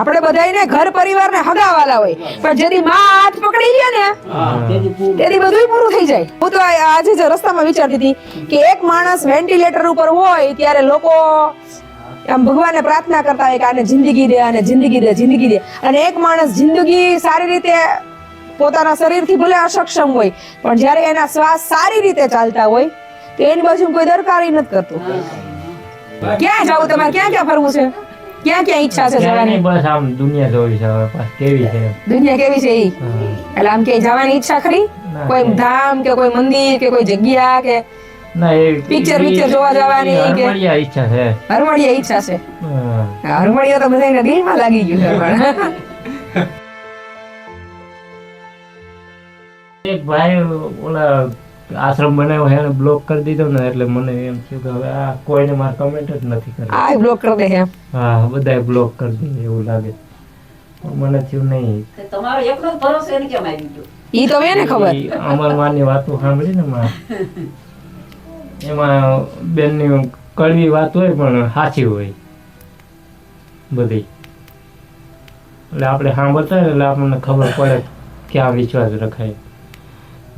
આપણે બધાયને ઘર પરિવાર ને હગાવાલા હોય. પણ જેથી માં હાથ પકડી લે ને તેથી બધું પૂરું થઈ જાય. હું તો આજે જ રસ્તામાં વિચારતી હતી કે એક માણસ વેન્ટિલેટર ઉપર હોય ત્યારે લોકો આમ ભગવાનને પ્રાર્થના કરતા હોય કે આને જિંદગી દે, આને જિંદગી દે જિંદગી દે. અને એક માણસ જિંદગી સારી રીતે પોતાના શરીરથી ભલે અસક્ષમ હોય, પણ જ્યારે એના શ્વાસ સારી રીતે ચાલતા હોય, તો એની બાજુ કોઈ દરકારી નથી કરતું. ક્યાં જવું તમારે? ક્યાં ક્યાં ફરવું છે? ક્યાં ક્યાં ઈચ્છા છે જવાની? બસ આમ દુનિયા જોવી છે કેવી છે દુનિયા કેવી છે ઈ? એટલે આમ કે જવાની ઈચ્છા ખરી? કોઈ ધામ કે કોઈ મંદિર કે કોઈ જગ્યા કે ના એ પિક્ચર પિક્ચર જોવા જવાની કે- હરમડિયા ઈચ્છા છે. હરમડિયા ઈચ્છા છે. હરમડિયા તો બધાને દિલમાં લાગી ગયું છે પણ. એક ભાઈ ઓલા આશ્રમ બનાવ્યો એને બ્લોક કરી દીધો ને એટલે મને એમ થયું કે હવે આ કોઈને મારે કમેન્ટ જ નથી કરી આ બ્લોક કરી દે એમ. હા બધાએ બ્લોક કરી દીધું એવું લાગે. મને થયું નહીં. તમારો એકલો ભરોસો એને કેમ આવી ગયો? ઈ તો એને ખબર. ઈ અમરમાની વાતો સાંભળી ને માં એમાં બેનની કડવી વાત હોય પણ સાચી હોય. બધી. એટલે આપણે સાંભળતા હોય એટલે આપણને ખબર પડે કે આ વિશ્વાસ રખાય.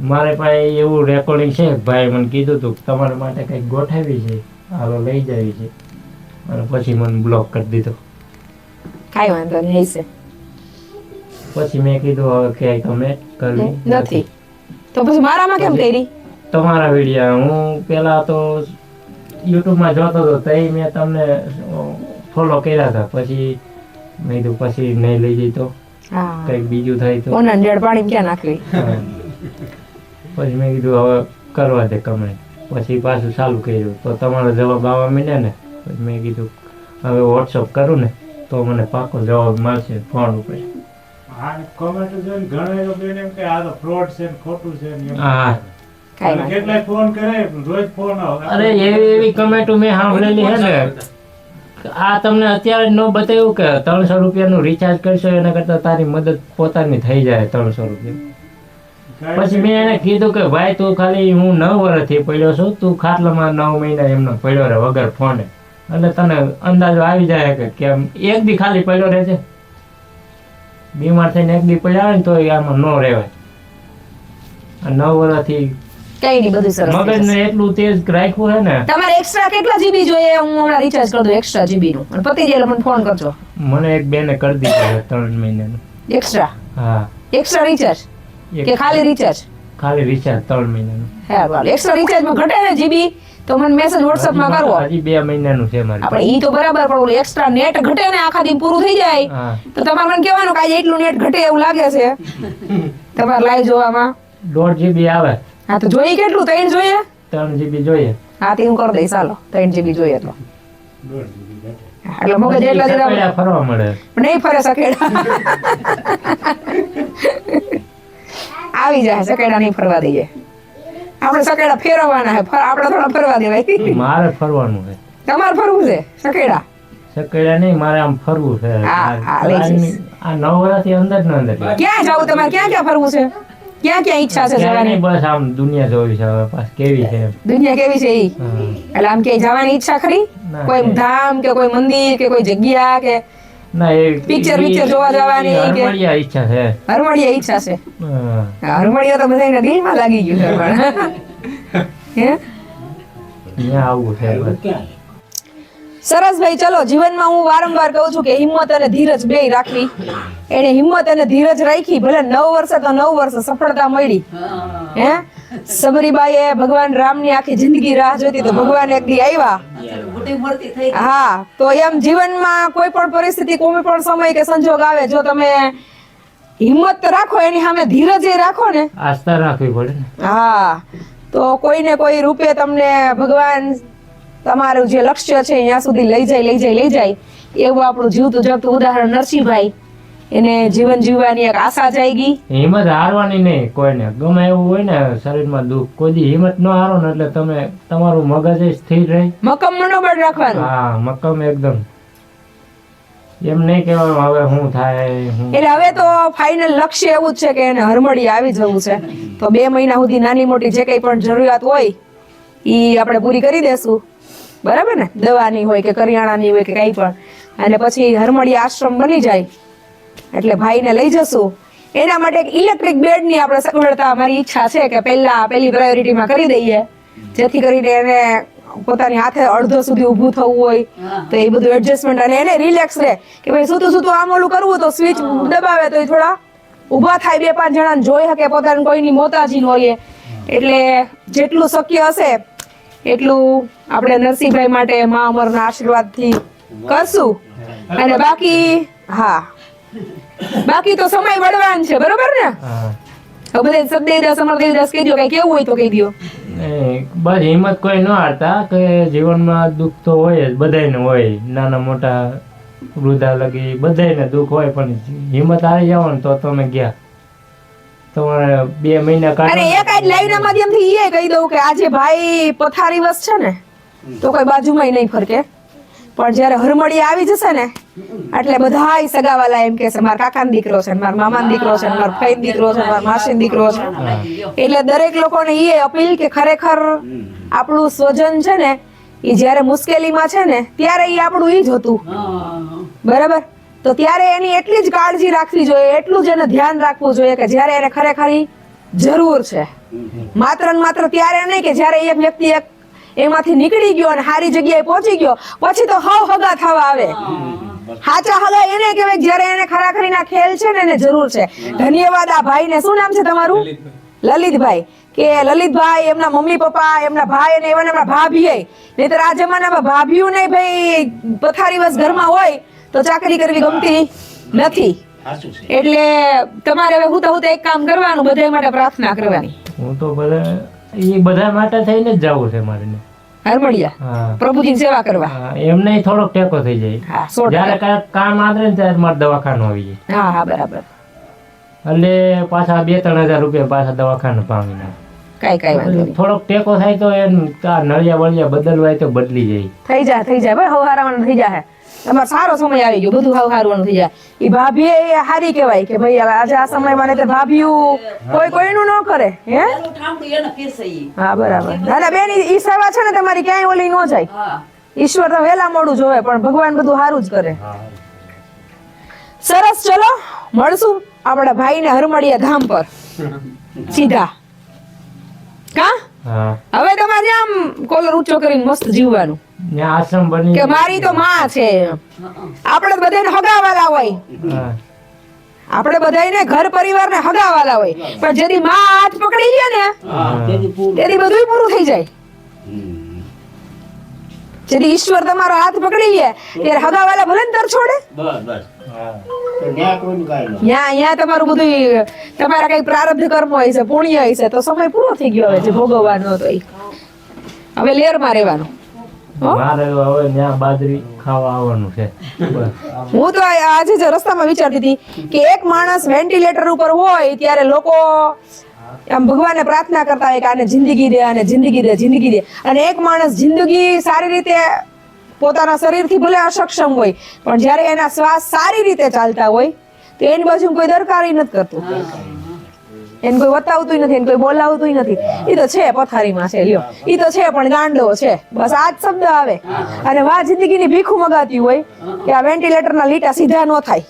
મારે પાસે એવું રેકોર્ડિંગ છે ભાઈ મને કીધું હતું કે તમારા માટે કંઈક ગોઠવી છે. હાલો લઈ જવી છે. અને પછી મને બ્લોક કરી દીધો. કાંઈ વાંધો નહીં છે પછી મેં કીધું હવે ક્યાંય તમે કરવી નથી. તો પછી મારામાં કેમ કરી? તમારા વીડિયો હું પેલા તો યુટ્યુબમાં જોતો હતો તઈ મેં તમને ફોલો કર્યા હતા. પછી મેં કીધું પછી નહીં લઈ જઈ તો. કંઈક બીજું થાય તો. પાણી ક્યાં નાખવી. પછી મેં કીધું હવે કરવા દે કમેન્ટ પછી પાછું ચાલુ કર્યું. તો તમારો જવાબ આવવા માંડ્યા ને? પછી મેં કીધું હવે વોટ્સઅપ કરું ને તો મને પાકો જવાબ મળશે ફોન ઉપર. આ comment જોઈને ઘણા લોકો એને કે આ તો fraud છે ખોટું છે હા. કાંઈ અને વાંધો કેટલાય ફોન કરે રોજ ફોન આવે. અરે એવી એવી કમેન્ટો મેં સાંભળેલી છે ને. આ તમને અત્યારે ન બતાવ્યું કે ત્રણસો રૂપિયાનું રિચાર્જ કરશો એના કરતાં તારી મદદ પોતાની થઈ જાય ત્રણસો રૂપિયા. પછી મેં એને કીધું કે ભાઈ તું ખાલી હું નવ વર્ષથી પડ્યો છું. તું ખાટલામાં નવ મહિના એમનો પડ્યો રહે વગર ફોને. એટલે તને અંદાજો આવી જાય કે કેમ? એક દી ખાલી પડ્યો રહે છે બીમાર થઈને એક દી પડ્યા હોય ને તો આમાં ન રહેવાય. નવ વર્ષથી કઈ નહીં બધું સરસ મગજને એટલું તેજ રાખ્યું હે ને. તમારે એક્સ્ટ્રા કેટલા જીબી જોઈએ? હું હમણાં રિચાર્જ કરી દઉં એક્સ્ટ્રા જીબી નું. અને પતિ જાય એટલે મને ફોન કરજો. મને એક બેને કરી દીધું ત્રણ મહિનાનું. એક્સ્ટ્રા હા. એક્સ્ટ્રા રિચાર્જ કે ખાલી રિચાર્જ ખાલી રિચાર્જ ત્રણ મહિનાનું. હે બરાબર એક્સ્ટ્રા રિચાર્જમાં ઘટે ને જીબી? તો મને મેસેજ વોટ્સઅપમાં કરવો. હજી બે મહિનાનું છે મારે આપણે ઈ તો બરાબર પણ ઓલું એક્સ્ટ્રા નેટ ઘટે ને આખા દિન પૂરું થઈ જાય. તો તમારે મને કહેવાનું કે આજે એટલું નેટ ઘટે એવું લાગે છે? તમારે લાઈવ જોવામાં. દોઢ જીબી આવે. હા તો જોઈએ કેટલું? ત્રણ જોઈએ? ત્રણ જીબી જોઈએ. હા તે હું કરી દઈશ ચાલો ત્રણ જીબી જોઈએ તો. દોઢ એટલે મગજ એટલા ફરવા મળે. નહીં ફરે સકેડા. આવી જાય સકેડા નહીં ફરવા દઈએ. આપણે સકેડા ફેરવવાના છે આપણે થોડા ફરવા દેવાય. મારે ફરવાનું છે તમારે ફરવું છે સકેડા? સકેડા નહીં મારે આમ ફરવું છે. આ નવ વર્ષથી અંદર ન અંદર ક્યાં જવું તમારે? ક્યાં ક્યાં ફરવું છે? ક્યાં ક્યાં ઈચ્છા છે જવાની? બસ આમ દુનિયા જોવી છે હવે પાસ કેવી છે દુનિયા કેવી છે ઈ? એટલે આમ ક્યાંય જવાની ઈચ્છા ખરી? કોઈ ધામ કે કોઈ મંદિર કે કોઈ જગ્યા કે ના એ Picture, picture જોવા જવાની કે- હરમળિયા ઈચ્છા છે. હરમળીએ ઈચ્છા છે. હા. હરમળીઓ તો બધાને દિલમાં લાગી ગયું છે પણ. હે? અહીંયા આવું છે. સરસ ભાઈ ચલો જીવનમાં હું વારંવાર કહું છું કે હિંમત અને ધીરજ બે રાખવી. એને હિંમત અને ધીરજ રાખી ભલે નવ વર્ષે તો નવ વર્ષ સફળતા મળી. હે? સબરીબાઈએ ભગવાન રામની આખી જિંદગી રાહ જોતી તો ભગવાન એક દી આવ્યા. હા તો એમ જીવનમાં કોઈ પણ પરિસ્થિતિ કોઈ પણ સમય કે સંજોગ આવે જો તમે હિંમત રાખો એની સામે ધીરજ એ રાખો ને. આસ્થા રાખવી પડે ને. હા તો કોઈને કોઈ રૂપે તમને ભગવાન તમારું જે લક્ષ્ય છે ત્યાં સુધી લઈ જાય લઈ જાય લઈ જાય એવું આપણું જીવતું જગતું ઉદાહરણ નરસિંહભાઈ એને જીવન જીવવાની એક આશા જાગી. હિંમત હારવાની નહીં કોઈને. ગમે એવું હોય ને શરીરમાં દુઃખ કોઈ હિંમત ન હારો ને એટલે તમે તમારું મગજ સ્થિર રહે. મક્કમ મનોબળ રાખવાનું. હા મક્કમ એકદમ. એમ નહીં કહેવાનું હવે શું થાય એટલે હવે તો ફાઇનલ લક્ષ્ય એવું જ છે કે એને હરમડી આવી જવું છે. તો બે મહિના સુધી નાની મોટી જે કંઈ પણ જરૂરિયાત હોય એ આપણે પૂરી કરી દેશું. બરાબર ને? દવાની હોય કે કરિયાણાની હોય કે કંઈ પણ. અને પછી હરમડી આશ્રમ બની જાય. એટલે ભાઈને લઈ જશું. એના માટે એક ઇલેક્ટ્રિક બેડની આપણે સગવડતા અમારી ઈચ્છા છે કે પહેલા પહેલી પ્રાયોરિટીમાં કરી દઈએ. જેથી કરીને એને પોતાની હાથે અડધો સુધી ઊભું થવું હોય. તો એ બધું એડજસ્ટમેન્ટ અને એને રિલેક્સ રહે. કે ભાઈ સૂતું સૂતું આમ ઓલું કરવું તો સ્વિચ દબાવે તો એ થોડા ઊભા થાય બે પાંચ જણાને જોઈ શકે પોતાને કોઈની મોતાજી ન હોય. એટલે જેટલું શક્ય હશે એટલું આપણે નરસિંહભાઈ માટે મા અમરના આશીર્વાદથી કરશું. અને બાકી હા. બાકી તો સમય વડવાન છે બરોબર ને? હા. હવે બધે સદદેવદાસ અમરદેવદાસ કહી દો કઈ કેવું હોય તો કહી દો બસ હિંમત કોઈ ન હારતા કે જીવનમાં દુઃખ તો હોય જ બધાને હોય. નાના મોટા વૃદ્ધા લગી બધાને દુઃખ હોય પણ હિંમત આવી જાવ ને તો તમે ગયા. તમારે બે મહિના અને કાઢો એક આજ લાઈવ ના માધ્યમથી એ કહી દઉં કે આજે ભાઈ પથારી વસ છે ને તો કોઈ બાજુમાં નહીં ફરકે. પણ જ્યારે હરમડી આવી જશે ને એટલે બધાય સગાવાલા એમ કે છે, મારા કાકાનો દીકરો છે, મારા મામાનો દીકરો છે, મારા ફઈનો દીકરો છે, મારા માસીનો દીકરો છે. એટલે દરેક લોકોને એ અપીલ કે ખરેખર આપણું સ્વજન છે ને એ જ્યારે મુશ્કેલીમાં છે ને, ત્યારે એ આપણું ઈ જ હતું. બરાબર? તો ત્યારે એની એટલી જ કાળજી રાખવી જોઈએ, એટલું જ એને ધ્યાન રાખવું જોઈએ કે જ્યારે એને ખરેખર જરૂર છે. માત્ર ને માત્ર ત્યારે નહીં કે જ્યારે એક વ્યક્તિ એક એમાંથી નીકળી ગયો અને સારી જગ્યાએ પહોંચી ગયો, પછી તો હવ હગા થવા આવે. સાચા હલો એને કહેવાય કે જ્યારે એને ખરાખરીના ખેલ છે ને એને જરૂર છે. ધન્યવાદ આ ભાઈને. શું નામ છે તમારું? લલિતભાઈ. કે લલિતભાઈ એમના મમ્મી પપ્પા એમના ભાઈ અને એવા એમના ભાભી નહીતર આ જમાનામાં ભાભીઓ નહીં ભાઈ. પથારી વસ ઘરમાં હોય તો ચાકરી કરવી ગમતી નથી. એટલે તમારે હવે હું તો હું તો એક કામ કરવાનું બધા માટે પ્રાર્થના કરવાની. હું તો બધા એ બધા માટે થઈને જ જવું છે મારે ને. હરમળિયા પ્રભુજીની સેવા કરવા. એમને થોડોક ટેકો થઈ જાય. જયારે કાંઈક કામ આદરે ને ત્યારે મારે દવાખાનું આવી જાય. હા હા બરાબર. એટલે પાછા બે ત્રણ હજાર રૂપિયા પાછા દવાખાનું પામી નાખે. કઈ કઈ વાંધો થોડોક ટેકો થાય તો એમ નળિયા વળિયા બદલવાય તો બદલી જાય. થઈ જાય થઈ જાય. ભાઈ હવે હારાવાનું થઈ જાય. તમારો સારો સમય આવી ગયો બધું હાવ હારવાનું થઈ જાય. એ ભાભી એ હારી કહેવાય કે ભાઈ હવે આજે આ સમયમાં નહીં ભાભીયું કોઈ કોઈનું ન કરે હે. હા બરાબર. ના ના બેન ઈ સેવા છે ને તમારી ક્યાંય ઓલી ન જાય. ઈશ્વર તો વેલા મોડું જોવે પણ ભગવાન બધું સારું જ કરે. સરસ ચલો મળશું આપણા ભાઈને હરમડિયા ધામ પર. સીધા. કા? હા. હવે તમારે આમ કોલર ઊંચો કરીને મસ્ત જીવવાનું. આશ્રમ બની કે મારી તો માં છે. આપણે બધાને હગાવાલા હોય. આપણે બધાને ઘર પરિવારને હગાવાલા હોય. પણ જેની માં હાથ પકડી લે ને તેની બધું પૂરું. થઈ જાય. જેથી ઈશ્વર તમારો હાથ પકડી લે ત્યારે હગાવાલા ભલે ને તર છોડે. તમારું બધું તમારા કઈ પ્રારબ્ધ કર્મ હોય છે પુણ્ય હોય છે તો સમય પૂરો થઈ ગયો હવે જે ભોગવવાનો હતો હવે હવે લેરમાં રહેવાનું. બાજરી ખાવા આવવાનું છે. હું તો આજે જ રસ્તામાં વિચારતી હતી કે એક માણસ વેન્ટિલેટર ઉપર હોય ત્યારે લોકો આમ ભગવાનને પ્રાર્થના કરતા હોય કે આને જિંદગી દે આને જિંદગી દે જિંદગી દે. અને એક માણસ જિંદગી સારી રીતે પોતાના શરીરથી ભલે અસક્ષમ હોય પણ જ્યારે એના શ્વાસ સારી રીતે ચાલતા હોય તો એની બાજુ કોઈ દરકારી નથી કરતું. એને કોઈ વતાવતું નથી એને કોઈ બોલાવતું નથી. એ તો છે પથારીમાં છે લ્યો. એ તો છે પણ ગાંડો છે. બસ આ જ શબ્દ આવે. અને વા જિંદગીની ભીખું મગાતી હોય કે આ વેન્ટિલેટરના લીટા સીધા ન થાય.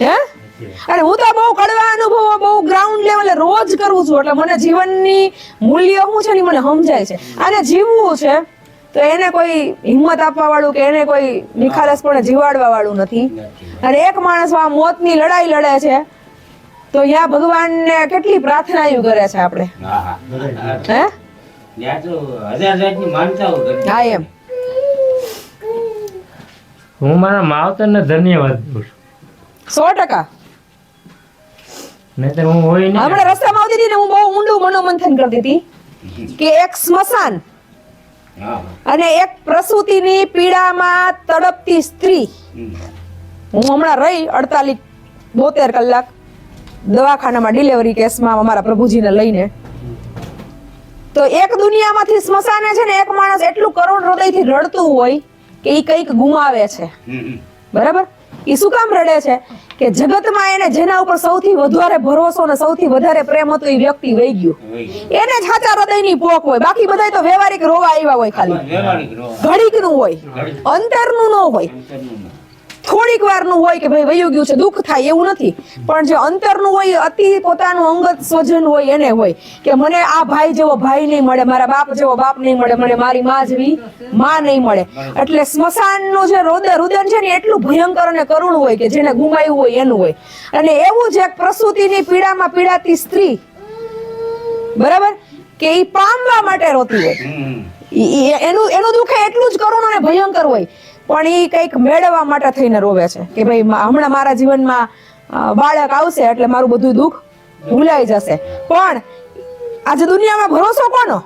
હે. અને હું તો બહુ કડવા અનુભવો બહુ ગ્રાઉન્ડ લેવલે રોજ કરું છું. એટલે મને જીવનની મૂલ્ય શું છે ને મને સમજાય છે. અને જીવવું છે તો એને કોઈ હિંમત આપવા વાળું કે એને કોઈ નિખાલસપણે જીવાડવા વાળું નથી. અને એક માણસ આ મોતની લડાઈ લડે છે તો અહીંયા ભગવાનને કેટલી પ્રાર્થનાયું કરે છે આપણે? હે હા. એમ. હું મારા માવતરને ધન્યવાદ દઉં સો ટકા. નહીંતર હું હોય ને હમણાં રસ્તામાં આવતી હતી ને હું બહુ ઊંડું મનોમંથન કરતી હતી કે એક સ્મશાન અને એક પ્રસૂતિની પીડામાં તડપતી સ્ત્રી. હું હમણાં રહી અડતાલીસ બોતેર કલાક. દવાખાનામાં ડિલિવરી કેસમાં અમારા પ્રભુજીને લઈને. તો એક દુનિયામાંથી સ્મશાને છે ને એક માણસ એટલું કરોડ હૃદયથી રડતું હોય કે એ કંઈક ગુમાવે છે. બરાબર? એ શું કામ રડે છે? કે જગતમાં એને જેના ઉપર સૌથી વધારે ભરોસો અને સૌથી વધારે પ્રેમ હતો એ વ્યક્તિ વહી ગયું. એને જ સાચા હૃદયની પોક હોય. બાકી બધા તો વ્યવહારિક રોવા આવ્યા હોય ખાલી. ઘડીકનું હોય. અંતરનું ન હોય. થોડીક વારનું હોય કે ભાઈ વયું ગયું છે દુઃખ થાય એવું નથી. પણ જે અંતરનું હોય અતિ પોતાનું અંગત સ્વજન હોય એને હોય કે મને આ ભાઈ જેવો ભાઈ નહીં મળે મારા બાપ જેવો બાપ નહીં મળે મને મારી માં જેવી માં નહીં મળે. એટલે સ્મશાનનું જે રોદર રુદન છે ને એટલું ભયંકર અને કરુણ હોય કે જેને ગુમાયું હોય એનું હોય. અને એવું જ એક પ્રસૂતિની પીડામાં પીડાતી સ્ત્રી બરાબર? કે એ પામવા માટે રોતી હોય. એનું એનું દુઃખ એટલું જ કરુણ અને ભયંકર હોય પણ એ કંઈક મેળવવા માટે થઈને રોવે છે કે ભાઈ હમણાં મારા જીવનમાં બાળક આવશે એટલે મારું બધું દુઃખ ભૂલાઈ જશે. પણ આજે દુનિયામાં ભરોસો કોનો?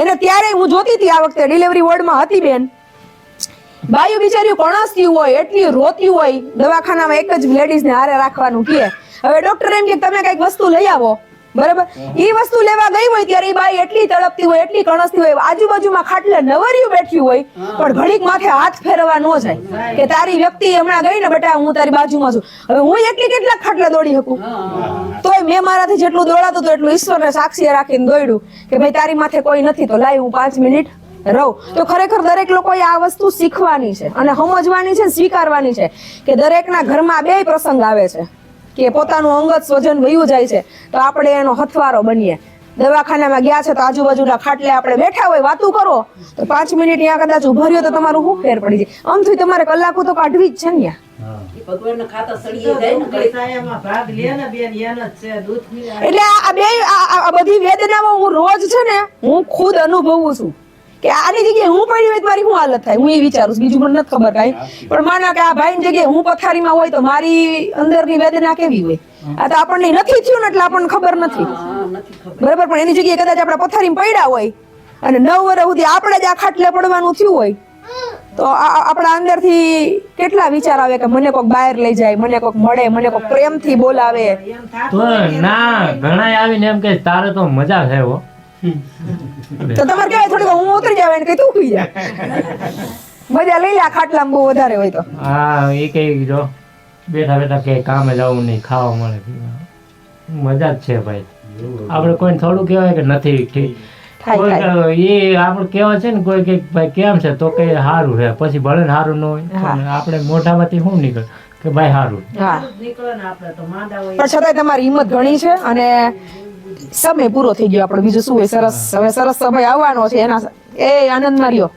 એને ત્યારે હું જોતી હતી આ વખતે ડિલિવરી વોર્ડમાં હતી બેન. બાયું બિચારી કણસતી હોય, એટલી રોતી હોય, દવાખાનામાં એક જ લેડીઝને હારે રાખવાનું કહે. હવે ડોક્ટર એમ કે, તમે કંઈક વસ્તુ લઈ આવો. બરાબર? એ વસ્તુ લેવા ગઈ હોય ત્યારે એ બાઈ એટલી તડપતી હોય એટલી કણસતી હોય આજુબાજુમાં ખાટલે નવરિયું બેઠ્યું હોય પણ ઘડીક માથે હાથ ફેરવા ન જાય. કે તારી વ્યક્તિ હમણાં ગઈ ને બેટા હું તારી બાજુમાં છું. હવે હું એટલી કેટલા ખાટલે દોડી શકું? તોય મેં મારાથી જેટલું દોડાતું હતું એટલું ઈશ્વરને સાક્ષી રાખીને દોડ્યું કે ભાઈ તારી માથે કોઈ નથી તો લાય હું પાંચ મિનિટ રહું. તો ખરેખર દરેક લોકોએ આ વસ્તુ શીખવાની છે અને સમજવાની છે સ્વીકારવાની છે કે દરેકના ઘરમાં બે પ્રસંગ આવે છે. કે પોતાનું અંગત સ્વજન વયું જાય છે તો આપણે એનો હથવારો બનીએ દવાખાનામાં ગયા છે તો આજુબાજુના ખાટલે આપણે બેઠા હોય વાતું કરો તો પાંચ મિનિટ ત્યાં કદાચ ઊભા રહ્યો તો તમારું શું ફેર પડી જાય આમ તમારે કલાકો તો કાઢવી જ છે ને ન્યા. એ ભગવાનના ખાતા સળીએ જાય ને ઘડીક. કસાયામાં ભાગ લે ને બેન એનો જ છે દૂધ પીવે. એટલે આ બે આ બધી વેદનાઓ હું રોજ છે ને હું ખુદ અનુભવું છું કે આની જગ્યાએ હું પડી હોય મારી શું હાલત થાય? હું એ વિચારું છું. બીજું મને નથી ખબર કાંઈ. પણ માનો કે આ ભાઈની જગ્યાએ હું પથારીમાં હોય તો મારી અંદરની વેદના કેવી હોય? આ તો આપણને નથી થયું ને એટલે આપણને ખબર નથી. બરાબર? પણ એની જગ્યાએ કદાચ આપણા પથારીમાં પડ્યા હોય અને નવ વર્ષ સુધી આપણે જ આ ખાટલે પડવાનું થયું હોય, તો આપણા અંદર અંદરથી કેટલા વિચાર આવે કે મને કોઈક બહાર લઈ જાય, મને કોઈક મળે, મને કોઈક પ્રેમથી બોલાવે? ને ના ઘણા આવીને એમ કે તારે તો મજા છે હો. તો તમારે કહેવાય થોડીક હું ઉતરી જાવ એને કઈ તું ઉઈ જા મજા લઈ લે આ ખાટલામાં બહુ વધારે હોય તો. હા એ કઈ જો બેઠા બેઠા કે કામે જવું નહીં ખાવા મળે. મજા જ છે ભાઈ. આપણે કોઈ થોડું કહેવાય કે નથી ઠીક. થાય થાય. કોઈ એ આપણે કહેવાય છે ને કોઈ કે ભાઈ કેમ છે? તો કે સારું છે. પછી ભલે ને સારું ન હોય આપણે મોઢામાંથી શું નીકળે? કે ભાઈ સારું હા. નીકળો ને આપણે તો માંદા હોય. પણ છતાંય તમારી હિંમત ઘણી છે અને સમય પૂરો થઈ ગયો આપણે. બીજું શું હોય? સરસ. હવે સરસ સમય આવવાનો છે. એના એ આનંદમાં રહ્યો.